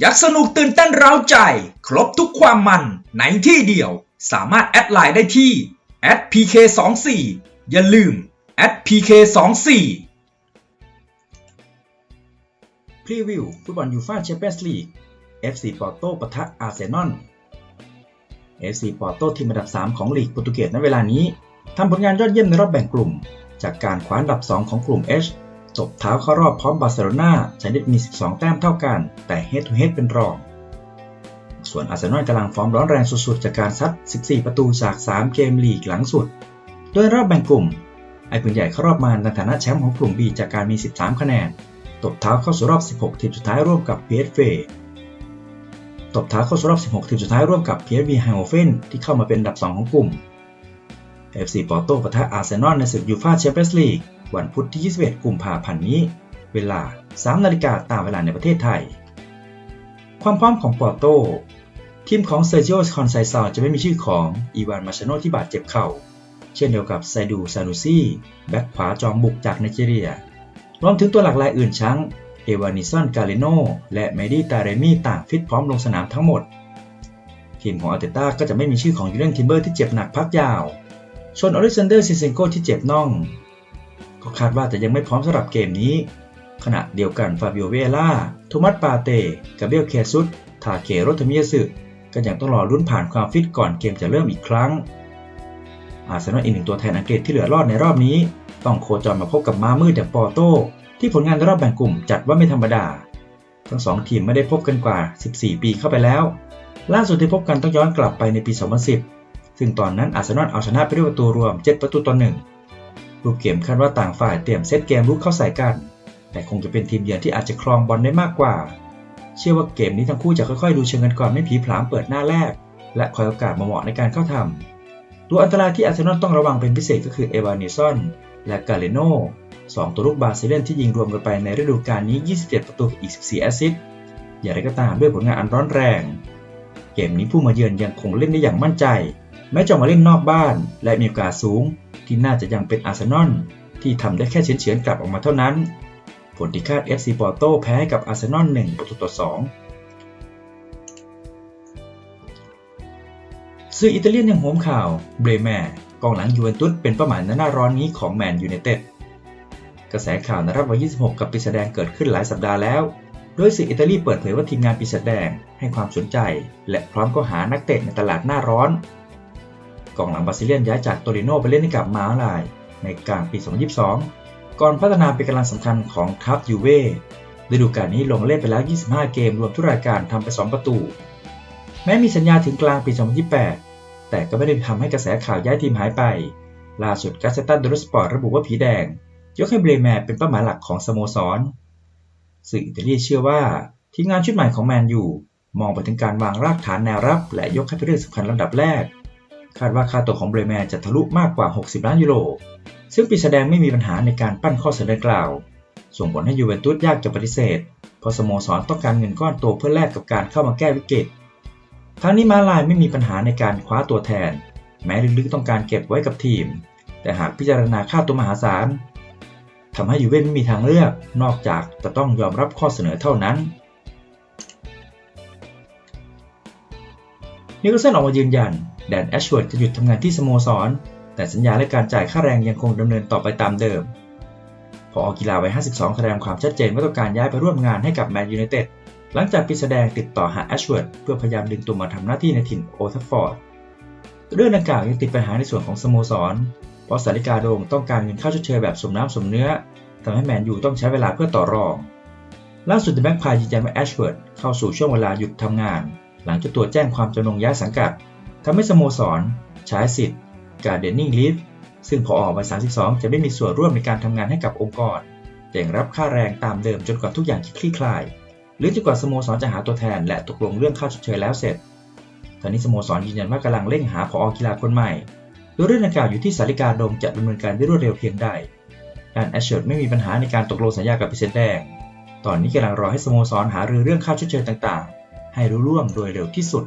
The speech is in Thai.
อยากสนุกตื่นเต้นเร้าใจ ครบทุกความมันในที่เดียว สามารถแอดไลน์ได้ที่ @pk24 อย่าลืม @pk24 พรีวิวฟุตบอลยูฟ่าแชมเปี้ยนส์ลีก FC ปอร์โตปะทะอาร์เซนอล FC ปอร์โตทีมอันดับ 3 ของลีกโปรตุเกสณเวลานี้ทำผลงานยอดเยี่ยมในรอบแบ่งกลุ่ม จากการคว้าอันดับ 2 ของกลุ่ม H ตบเท้าเข้ารอบพร้อมบาร์เซโลนาชนิดมี 12 แต้มเท่ากัน แต่ Head to Head เป็นรอง ส่วนอาร์เซนอลกำลังฟอร์มร้อนแรงสุดๆ จากการซัด 14 ประตูจาก 3 เกมลีกหลังสุด โดยรอบแบ่งกลุ่ม ไอปืนใหญ่เข้ารอบมาในฐานะแชมป์ของกลุ่ม B จากการมี 13 คะแนน ตบเท้าเข้าสู่รอบ 16 ทีมสุดท้ายร่วมกับ PSV ตบเท้าเข้าสู่รอบ 16 ทีมสุดท้ายร่วมกับ PSV Eindhoven ที่เข้ามาเป็นอันดับ 2 ของกลุ่ม FC ปอร์โตปะทะอาร์เซนอลในศึกยูฟ่าแชมเปี้ยนส์ลีก วันพุธที่ 21 กุมภาพันธ์นี้ เวลา 3 นาฬิกาตามเวลาในประเทศไทย ความพร้อมของปอร์โต ทีมของเซอร์จิโอคอนไซซาจะไม่มีชื่อของอีวานมาชโนที่บาดเจ็บเข่า เช่นเดียวกับไซดูซานูซีแบ็กขวาจอมบุกจากไนจีเรีย รวมถึงตัวหลักรายอื่นชั้งเอวานิซอนกาเลโนและเมดี้ตาเรมีต่างฟิตพร้อมลงสนามทั้งหมด ทีมของอาร์เตต้าก็จะไม่มีชื่อของยูเรนทิมเบอร์ที่เจ็บหนักพักยาวส่วนอเล็กซานเดอร์ซิเซนโกที่เจ็บน่อง ก็คาดว่าจะยังไม่พร้อมสำหรับเกมนี้ ขณะเดียวกันฟาบิโอเวล่าโทมัสปาเตกาเบรียลเคซุสทาเคโรทมิยาสึก็ยังต้องรอลุ้นผ่านความฟิตก่อนเกมจะเริ่มอีกครั้ง อาร์เซนอลอีกหนึ่งตัวแทนอังกฤษที่เหลือรอดในรอบนี้ ต้องโคจรมาพบกับม้ามืดอย่างปอร์โตที่ผลงานในรอบแบ่งกลุ่มจัดว่าไม่ธรรมดา ทั้งสองทีมไม่ได้พบกันกว่า 14 ปีเข้าไปแล้ว ล่าสุดที่พบกันต้องย้อนกลับไปในปี 2010 ซึ่งตอนนั้นอาร์เซนอลเอาชนะไปด้วยประตูรวม 7 ประตูต่อหนึ่ง รูปเกมคาดว่าต่างฝ่ายเตรียมเซตเกมรุกเข้าใส่กัน แต่คงจะเป็นทีมเยือนที่อาจจะครองบอลได้มากกว่า เชื่อว่าเกมนี้ทั้งคู่จะค่อยๆ ดูเชิงกันก่อนไม่ผีผลามเปิดหน้าแรก และคอยโอกาสมาเหมาะในการเข้าทำตัวอันตรายที่อาร์เซนอลต้องระวังเป็นพิเศษก็คือเอวานิซอนและกาเลโนสองตัวลูกบาร์เซเลนที่ยิงรวมกันไปในฤดูกาลนี้ 27 ประตูกับอีก 14 แอสซิสต์ อย่างไรก็ตามด้วยผลงานอันร้อนแรง เกมนี้ผู้มาเยือนยังคงเล่นได้อย่างมั่นใจ แม้จะมาเล่นนอกบ้าน และมีโอกาสสูง ที่น่าจะยังเป็นอาร์เซนอลที่ทำได้แค่เฉือนๆกลับออกมาเท่านั้น ผลที่คาด FC ปอร์โตแพ้กับอาร์เซนอล1ประตูต่อ 2 สื่ออิตาเลียนยังโหมข่าวเบรแมร์กองหลังยูเวนตุสเป็นเป้าหมายในหน้าร้อนนี้ของแมนยูไนเต็ดกระแสข่าวในรับวัย26 กับปีแสดงเกิดขึ้นหลายสัปดาห์แล้ว โดยสื่ออิตาลีเปิดเผยว่าทีมงานปีแสดงให้ความสนใจ และพร้อมก็หานักเตะในตลาดหน้าร้อน กองหลังบราซิเลียนย้ายจากโตริโนไปเล่นให้กับมาลาย ในกลางปี 2022 ก่อนพัฒนาเป็นกำลังสำคัญของทัพยูเว่ฤดูกาลนี้ลงเล่นไปแล้ว 25 เกมรวมทุกรายการทำไป 2 ประตู แม้มีสัญญาถึงกลางปี 2028 แต่ก็ไม่ได้ทำให้กระแสข่าวย้ายทีมหายไป ล่าสุดกาเซตันดูรสปอร์ตระบุว่าผีแดง ยกให้เบรแมร์เป็นเป้าหมายหลักของสโมสร สื่ออิตาลีเชื่อว่าทีมงานชุดใหม่ของแมนยูมองไปถึงการวางรากฐานแนวรับ และยกให้เป็นเรื่องสำคัญลำดับแรก คาดว่าค่าตัวของเบรแมร์จะทะลุมากกว่า 60 ล้านยูโร ซึ่งปีแสดงไม่มีปัญหาในการปั้นข้อเสนอกล่าว ส่งผลให้ยูเวนตุสยากจะปฏิเสธ เพราะสโมสรต้องการเงินก้อนโตเพื่อแลกกับการเข้ามาแก้วิกฤต ทั้งนี้มาลายไม่มีปัญหาในการคว้าตัวแทน แม้ลึกๆต้องการเก็บไว้กับทีม แต่หากพิจารณาค่าตัวมหาศาลทำให้ยูเว่ไม่มีทางเลือก นอกจากจะต้องยอมรับข้อเสนอเท่านั้น นิโคลสันออกมายืนยันแดนแอชเวิร์ดจะหยุดทำงานที่สโมสร แต่สัญญาและการจ่ายค่าแรงยังคงดำเนินต่อไปตามเดิม พออกีฬาวัย 52 แสดงความชัดเจนว่าต้องการย้ายไปร่วมงานให้กับแมนยูไนเต็ดหลังจากปีแสดงติดต่อหาแอชเวิร์ดเพื่อพยายามดึงตัวมาทำหน้าที่ในถิ่นโอทัฟฟอร์ดเรื่องดังกล่าวยังติดปัญหาในส่วนของสโมสร เพราะสาริกาโดงต้องการเงินค่าชดเชยแบบสมน้ำสมเนื้อทำให้แมนยูต้องใช้เวลาเพื่อต่อรองล่าสุดเดอะแบ็กพายยืนยันว่าแอชเวิร์ดเข้าสู่ช่วงเวลาหยุดทำงาน หลังเจ้าตัวแจ้งความจำนงย้ายสังกัดทำให้สโมสรใช้สิทธิ์การเดนนิ่งลีฟซึ่งพอออกมา32 จะไม่มีส่วนร่วมในการทำงานให้กับองค์กร แต่ยังรับค่าแรงตามเดิมจนกว่าทุกอย่างจะคลี่คลาย หรือจนกว่าสโมสรจะหาตัวแทน และตกลงเรื่องค่าชดเชยแล้วเสร็จตอนนี้สโมสรยืนยันว่ากำลังเร่งหาผอกีฬาคนใหม่โดยเรื่องดังกล่าวอยู่ที่สาริกาดงจะดำเนินการได้รวดเร็วเพียงใดด้านแอชเชอร์ไม่มีปัญหาในการตกลงสัญญากับพิเศษแดง ตอนนี้กำลังรอให้สโมสรหารือเรื่องค่าชดเชยต่างๆ ให้รู้ร่วงโดยเร็วที่สุด